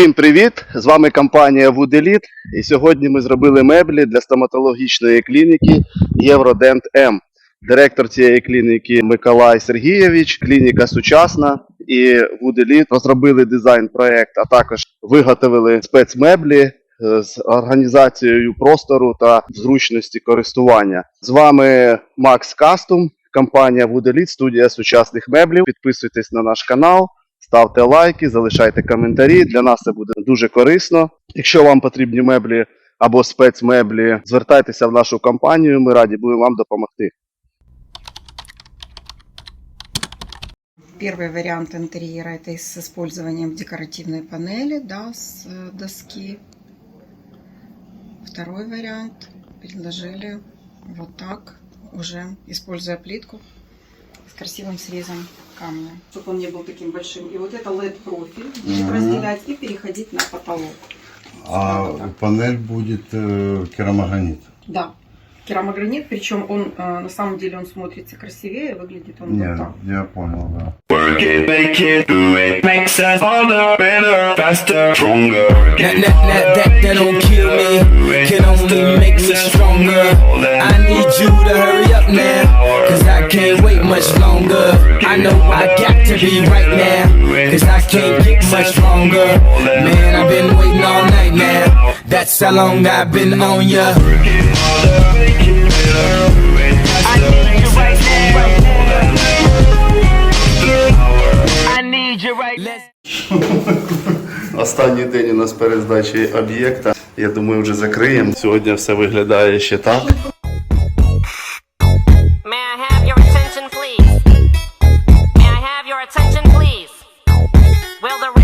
Всім привіт! З вами компанія Вуделіт. І сьогодні ми зробили меблі для стоматологічної клініки Євродент М. Директор цієї клініки Миколай Сергійович. Клініка сучасна і Вуделіт розробили дизайн-проект, а також виготовили спецмеблі е, з організацією простору та зручності користування. З вами Макс Кастум, компанія Вуделіт, студія сучасних меблів. Підписуйтесь на наш канал Ставте лайки, залишайте коментарі. Для нас це буде дуже корисно. Якщо вам потрібні меблі або спецмеблі, звертайтеся в нашу компанію. Ми раді будемо вам допомогти. Первый вариант интерьера это с использованием декоративной панели, да, с э, доски. Второй вариант предложили вот так, уже используя плитку с красивым срезом камня. Чтобы он не был таким большим. И вот это LED-профиль будет Мгм. разделять и переходить на потолок. А Вот так. панель будет э, керамогранит. Да. Керамогранит, причем он э, на самом деле он смотрится красивее, выглядит он Нет, вот так. я понял, да. Work it, make it, do it. Makes us harder, better, faster, stronger. That, that, that, that, that don't kill me, can only make me stronger. I need you to hurry up now, cause I can't wait much longer. I know I got to be right now, cause I can't get much stronger. Man, I've been waiting all night now, that's how long I've been on ya. I Останній день у нас перездачі об'єкта. Я думаю, вже закриємо. Сьогодні все виглядає ще так. May I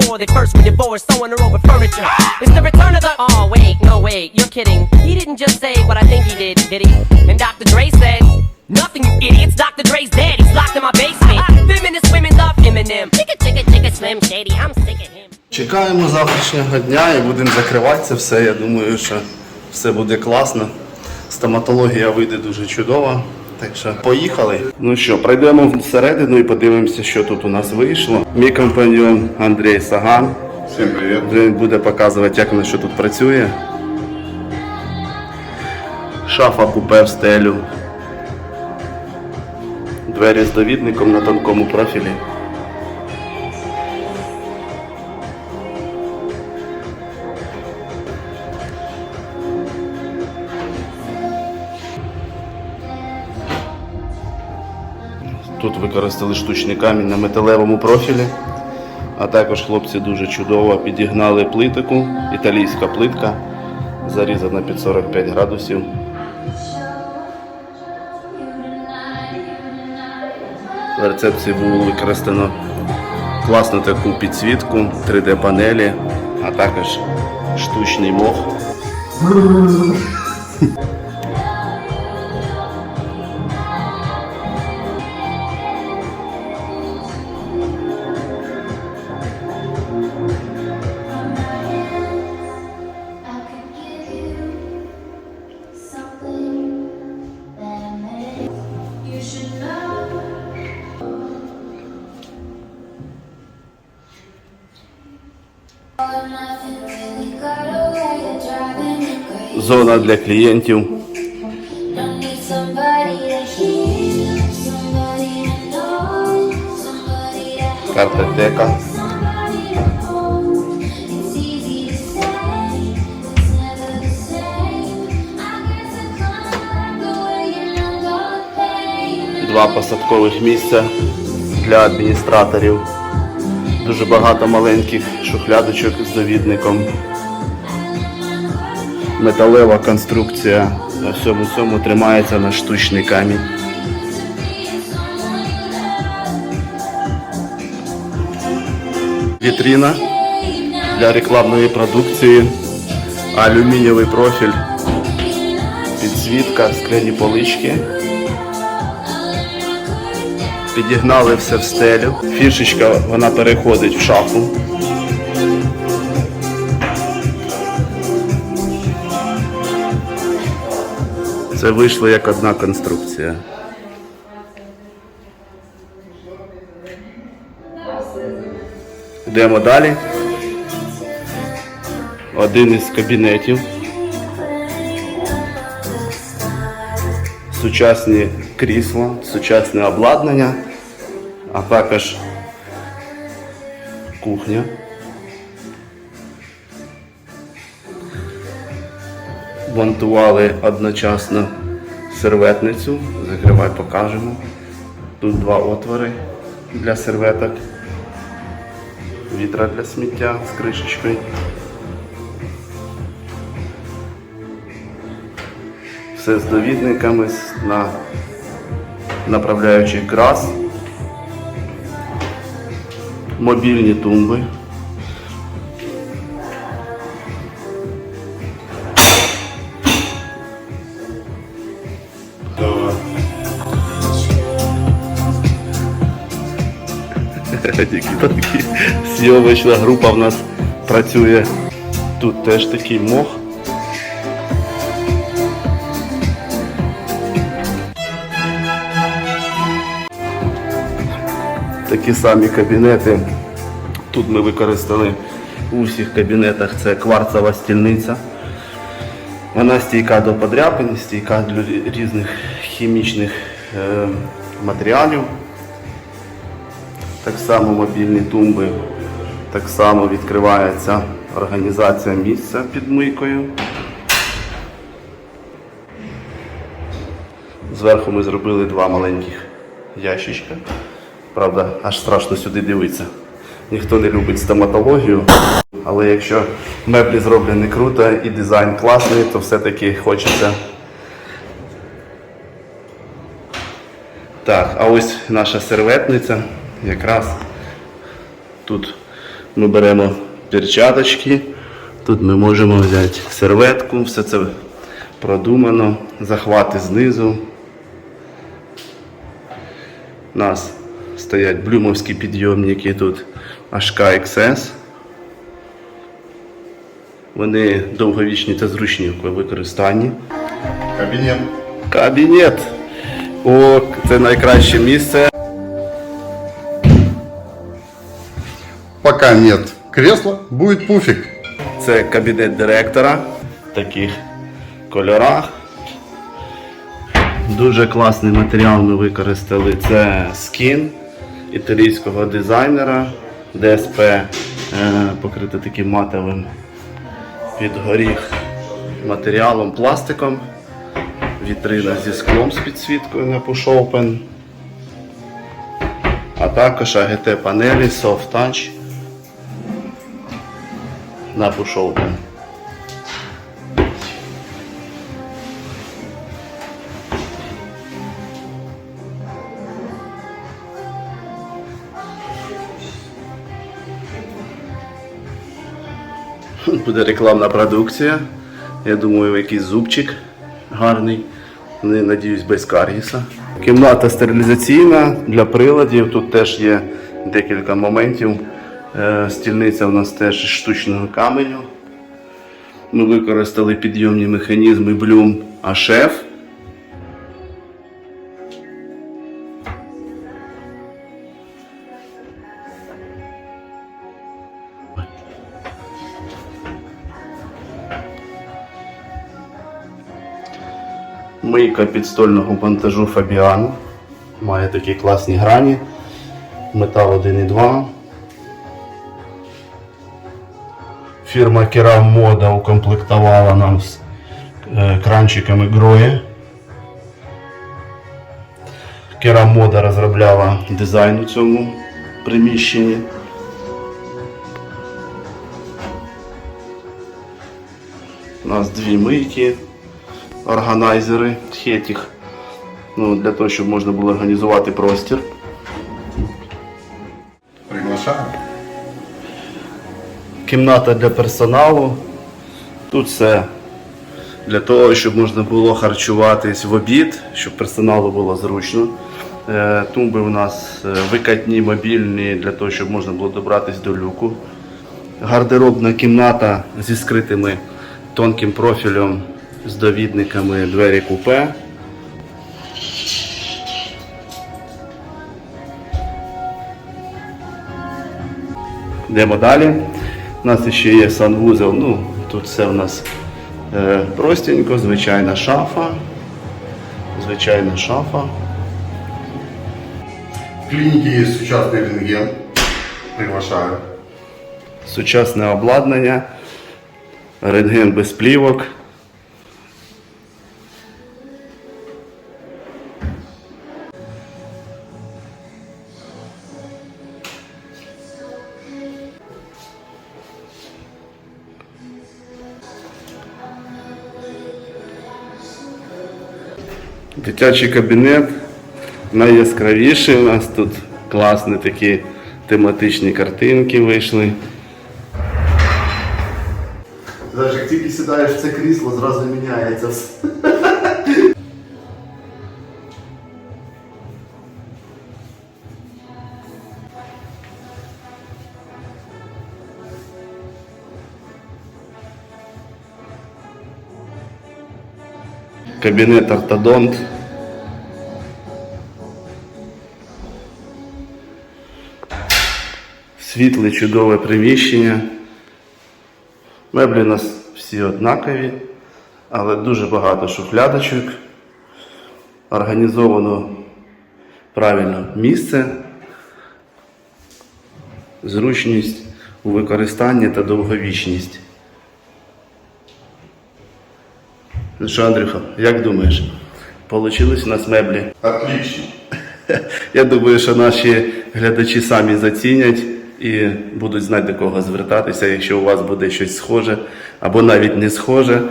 before. They first were divorced, sewing her over furniture. It's the return of the. Oh wait, no wait, you're kidding. He didn't just say what I think he did, did he? And Dr. Dre said. Nothing, you idiots. Dr. Dre's dead. He's locked in my basement. Feminist women love Eminem. Chicka, chicka, chicka, Slim Shady, I'm sick of him. Чекаємо завтрашнього дня і будемо закривати це все. Я думаю, що все буде класно. Стоматологія вийде дуже чудово. Так що поїхали. Ну що, пройдемо всередину і подивимося, що тут у нас вийшло. Мій компаньон Андрій Саган. Всім привіт. Він буде показувати, як воно що тут працює. Шафа купе в стелю. Двері з довідником на тонкому профілі. Використали штучний камінь на металевому профілі. А також хлопці дуже чудово підігнали плитику, італійська плитка, зарізана під 45 градусів. В рецепції було використано класну таку підсвітку, 3D-панелі, а також штучний мох. Way you handle pain. Два посадкових місця для адміністраторів. Дуже багато маленьких шухлядочок з довідником. Металева конструкція на всьому цьому тримається на штучний камінь. Вітріна для рекламної продукції, алюмінієвий профіль, підсвітка, скляні полички. Підігнали все в стелю. Фішечка вона переходить в шафу. Це вийшло як одна конструкція. Йдемо далі. Один із кабінетів. Сучасні крісла, сучасне обладнання, а також кухня. Монтували одночасно серветницю. Закривай, покажемо. Тут два отвори для серветок. Вітра для сміття з кришечкою. Все з довідниками на направляючий крас. Мобільні тумби. зйомочна група в нас працює. Тут теж такий мох. Такі самі кабінети. Тут ми використали у всіх кабінетах це кварцева стільниця. Вона стійка до подряпин, стійка для різних хімічних е, матеріалів. Так само мобільні тумби, так само відкривається організація місця під мийкою. Зверху ми зробили два маленьких ящичка. Правда, аж страшно сюди дивитися. Ніхто не любить стоматологію, але якщо меблі зроблені круто і дизайн класний, то все-таки хочеться. Так, а ось наша серветниця. Якраз тут ми беремо перчаточки, тут ми можемо взяти серветку, все це продумано, захвати знизу. У нас стоять блюмовські підйомники тут HK XS. Вони довговічні та зручні в використанні. Кабинет. Кабінет. О, це найкраще місце. Пока нет кресла, будет пуфик. Це кабінет директора в таких кольорах. Дуже класний матеріал ми використали. Це скін італійського дизайнера. ДСП е, покрите таким матовим під горіх матеріалом пластиком. Вітрина зі склом з підсвіткою на push open. А також AGT панелі Soft Touch на open. Буде рекламна продукція. Я думаю, якийсь зубчик гарний. Не надіюсь, без каргіса. Кімната стерилізаційна для приладів. Тут теж є декілька моментів. Е, Стільниця у нас теж штучного каменю. Ми використали підйомні механізми Bloom HF. Мийка підстольного монтажу Fabiano. Має такі класні грані. Метал 1,2. Фірма Keram Moda укомплектувала нам з е, кранчиками Гроє. Keram Moda розробляла дизайн у цьому приміщенні. У нас дві мийки, органайзери Хетіх. Ну, для того, щоб можна було організувати простір. Кімната для персоналу. Тут все для того, щоб можна було харчуватись в обід, щоб персоналу було зручно. Е, Тумби у нас е, викатні, мобільні, для того, щоб можна було добратись до люку. Гардеробна кімната зі скритими тонким профілем з довідниками двері купе. Йдемо далі. У нас ще є санвузел, Ну, тут все в нас е, простенько, звичайна шафа. Звичайна шафа. В клініці є сучасний рентген. Приглашаю. Сучасне обладнання, рентген без плівок. Дитячий кабінет найяскравіший. У нас тут класні такі тематичні картинки вийшли. Знаєш, як тільки сідаєш в це крісло, зразу міняється все. Кабінет ортодонт. Світле, чудове приміщення. Меблі у нас всі однакові, але дуже багато шухлядочок. Організовано правильно місце, зручність у використанні та довговічність. Ну що, Андрюха, як думаєш? Получились у нас меблі? Отлично. Я думаю, що наші глядачі самі зацінять і будуть знати до кого звертатися, якщо у вас буде щось схоже або навіть не схоже.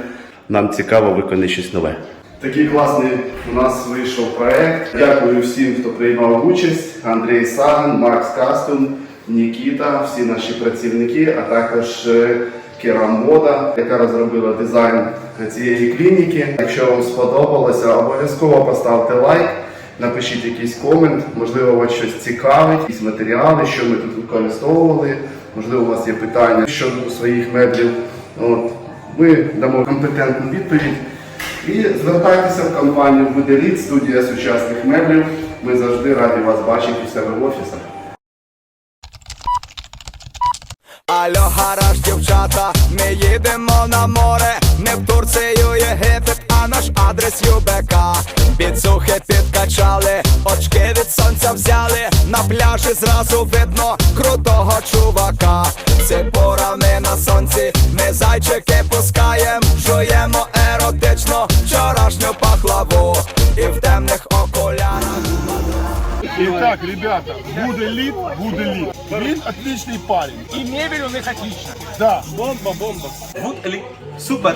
Нам цікаво виконати щось нове. Такий класний у нас вийшов проект. Дякую всім, хто приймав участь. Андрій Саган, Макс Кастун, Нікіта, всі наші працівники, а також е, Керам Мода, яка розробила дизайн цієї клініки. Якщо вам сподобалося, обов'язково поставте лайк. Напишіть якийсь комент, можливо, вас щось цікавить, якісь матеріали, що ми тут використовували. Можливо, у вас є питання щодо своїх меблів. От. Ми дамо компетентну відповідь. І звертайтеся в компанію Буделіт, студія сучасних меблів. Ми завжди раді вас бачити у себе в офісах. Алло, гараж, дівчата, ми їдемо на море, не в Турцію, Єгипет, а наш адрес ЮБК. Підсухи підкачали, очки від сонця взяли, на пляжі зразу видно крутого чувака. Це пора ми на сонці, ми зайчики пускаєм, жуємо еротично вчорашню пахлаву і в темних окулярах. Итак, ребята, буде лид, буде лид. Він отличный парень. И мебель у них отличная. Да. Бомба, бомба. Супер!